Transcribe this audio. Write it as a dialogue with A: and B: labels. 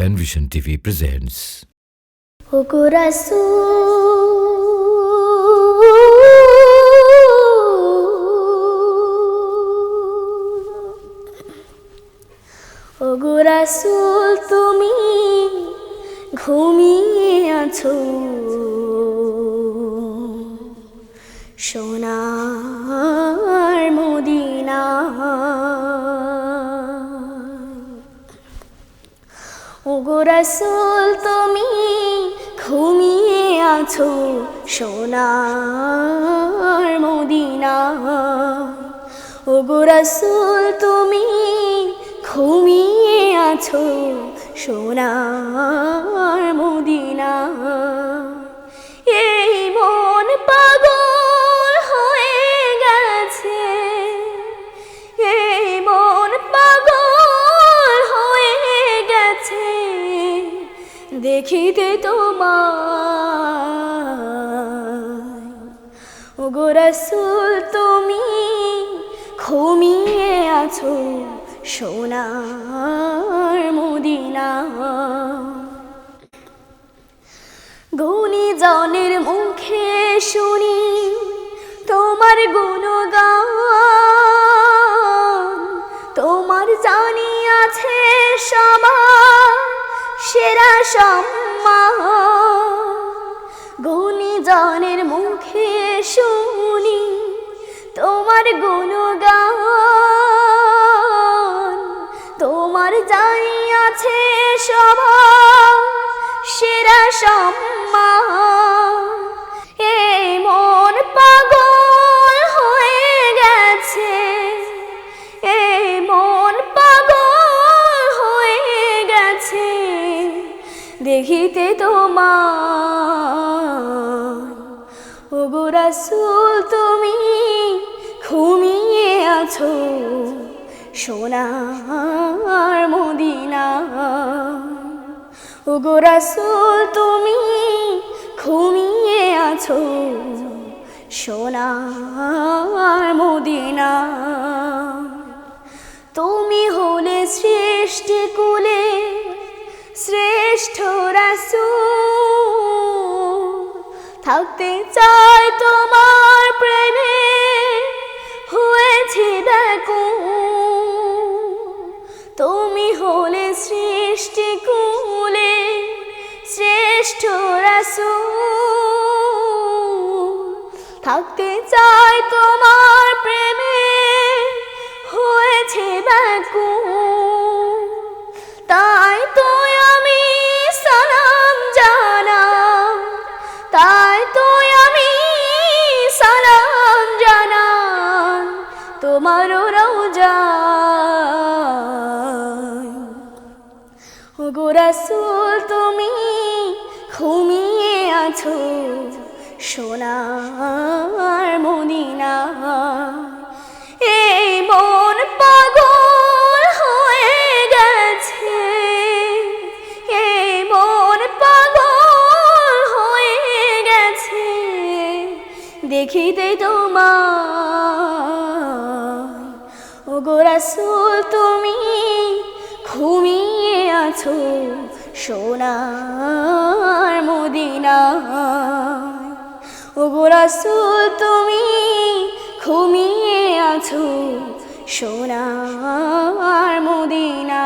A: Penvision TV presents
B: ওগো রাসূল ওগো রাসূল তুমি ঘুমিয়ে আছো রাসূল তুমি ঘুমিয়ে আছো সোনার মদিনা। ওগো রসুল তুমি ঘুমিয়ে আছো সোনার দেখিতে তোমার ওগো রাসূল, তুমি ঘুমিয়ে আছো সোনার মুদিনা মদিনা গুণীজনের মুখে শুনি তোমার গুণগান। সম্মান। গুণীজনের মুখে শুনি তোমার গুণগান। তোমার জানি আছে সবার সেরা সম্মান। দেখিতে তোমার। ওগো তুমি ঘুমিয়ে আছো সোনার মদিনা ওগো রাসূল, তুমি ঘুমিয়ে আছো সোনার মদিনা তুমি হলে সৃষ্টি কুলে শ্রেষ্ঠ রাসূল। থাকতে চাই তোমার প্রেমে, হয়েছে দেখো। তুমি হলে সৃষ্টি কুলে শ্রেষ্ঠ রাসূল। থাকতে চাই তোমার প্রেমে, হয়েছে ব্যাকুল ওগো রাসূল, তুমি ঘুমিয়ে আছো সোনার মদিনা এই মন পাগল হয়ে গেছে। এই মন পাগল হয়ে গেছে। দেখিতে তোমার ওগো রাসূল, তুমি ঘুমিয়ে আছো সোনার মদিনা ওগোরাসুল তুমি ঘুমিয়ে আছো সোনার মদিনা